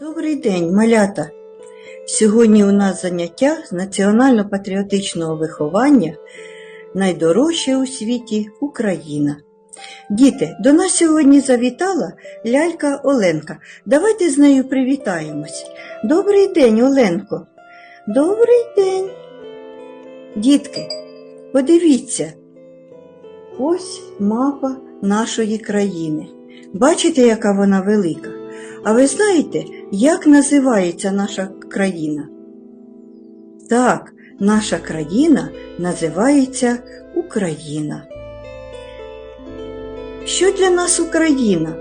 Добрий день, малята! Сьогодні у нас заняття з національно-патріотичного виховання найдорожче у світі Україна. Діти, до нас сьогодні завітала лялька Оленка. Давайте з нею привітаємось. Добрий день, Оленко. Добрий день. Дітки, подивіться. Ось мапа нашої країни. Бачите, яка вона велика? А ви знаєте, як називається наша країна? Так, наша країна називається Україна. Що для нас Україна?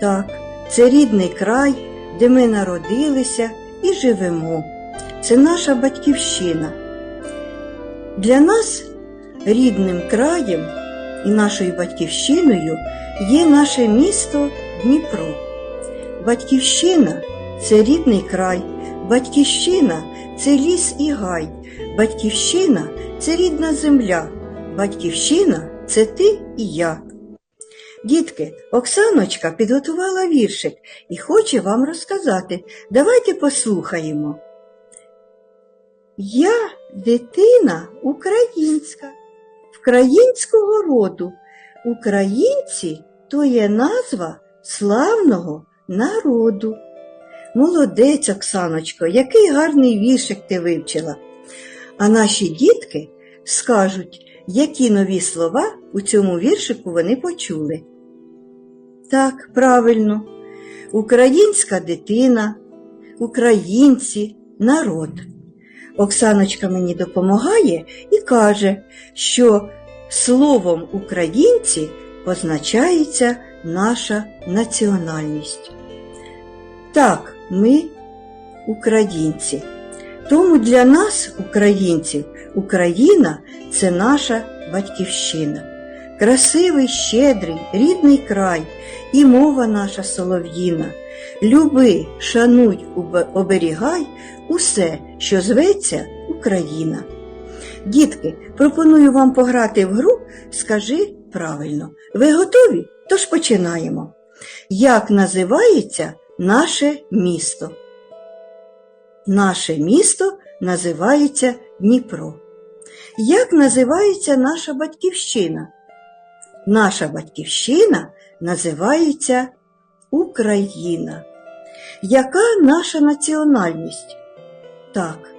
Так, це рідний край, де ми народилися і живемо. Це наша батьківщина. Для нас рідним краєм і нашою батьківщиною є наше місто Дніпро. Батьківщина це рідний край, батьківщина це ліс і гай, батьківщина це рідна земля, батьківщина це ти і я. Дітки, Оксаночка підготувала віршик і хоче вам розказати. Давайте послухаємо. Я дитина українська, вкраїнського роду. Українці то є назва славного народу. Молодець, Оксаночко, який гарний віршик ти вивчила. А наші дітки скажуть, які нові слова у цьому віршику вони почули. Так, правильно, українська дитина, українці, народ. Оксаночка мені допомагає і каже, що словом українці позначається наша національність. Так, ми українці. Тому для нас, українців, Україна це наша батьківщина. Красивий, щедрий, рідний край і мова наша солов'їна. Люби, шануй, оберігай усе, що зветься Україна. Дітки, пропоную вам пограти в гру Скажи правильно. Ви готові? Тож починаємо. Як називається наше місто? Наше місто називається Дніпро. Як називається наша батьківщина? Наша батьківщина називається Україна. Яка наша національність? Так,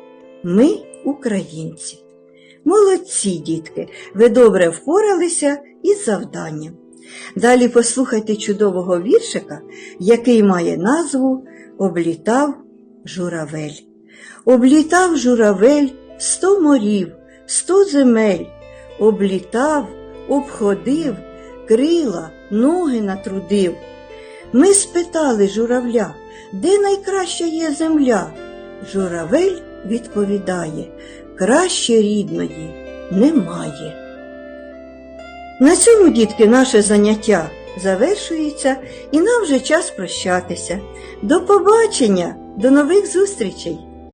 ми українці. Молодці, дітки, ви добре впоралися із завданням. Далі послухайте чудового віршика, який має назву Облітав журавель. Облітав журавель сто морів, сто земель, облітав, обходив, крила, ноги натрудив. Ми спитали журавля, де найкраща є земля? Журавель відповідає, краще рідної немає. На цьому, дітки, наше заняття завершується і нам вже час прощатися. До побачення, до нових зустрічей!